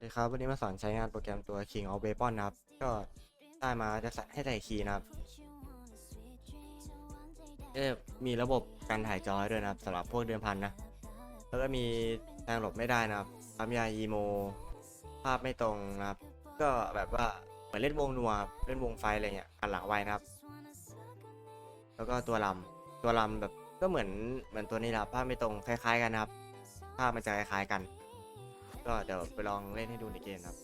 สวัสดีครับวันนี้มาสอนใช้งานโปรแกรมตัว King of Weapon นะครับ ก็ได้มาจะใส่ให้ใส่คีย์นะครับก็มีระบบการถ่ายจอให้ด้วยนะครับสำหรับพวกเดิมพันนะ แล้วก็มีทางหลบไม่ได้นะครับปั๊มยาอีโม ภาพไม่ตรงนะครับ ก็แบบว่าเหมือนเล่นวงนัวเล่นวงไฟอะไรเงี้ยหันหลังไวนะครับ แล้วก็ตัวลำตัวลำแบบก็เหมือนเหมือนตัวนี้แหละภาพไม่ตรงคล้าย ๆ กันนะครับ ภาพมันจะคล้ายๆกัน ก็เดี๋ยวไปลองเล่นให้ดูในเกมครับ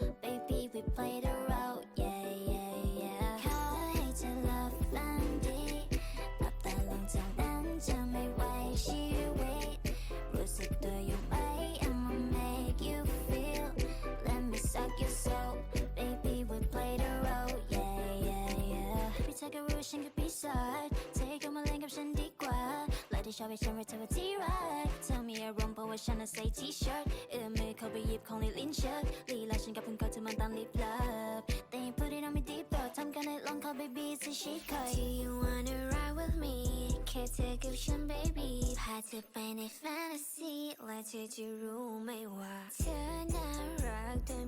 I'm อก็รู้ฉันก็ปีศาจเธอก็มาเล่นกับฉันดีกว่าและที่ชอบให้ฉันรียกเธอว่าที่รักเธอมีอารมณ์เพราะว่าฉันน่ะใส่ t-shirt เอื้อมมือเข้าไปหยิบของในลิ้นชักลีลาฉันกับเพิ่งเข้าเธอมันตามลิบลับ Then you put it on me deeper ทำกันให้ลองเข้า baby จะชิดคอย Do you wanna ride with me แค่เธอกับฉัน baby พาเธอไปใน fantasy และเธอจะรู้ไหมว่าเธอน่ารักโดยไม่ต้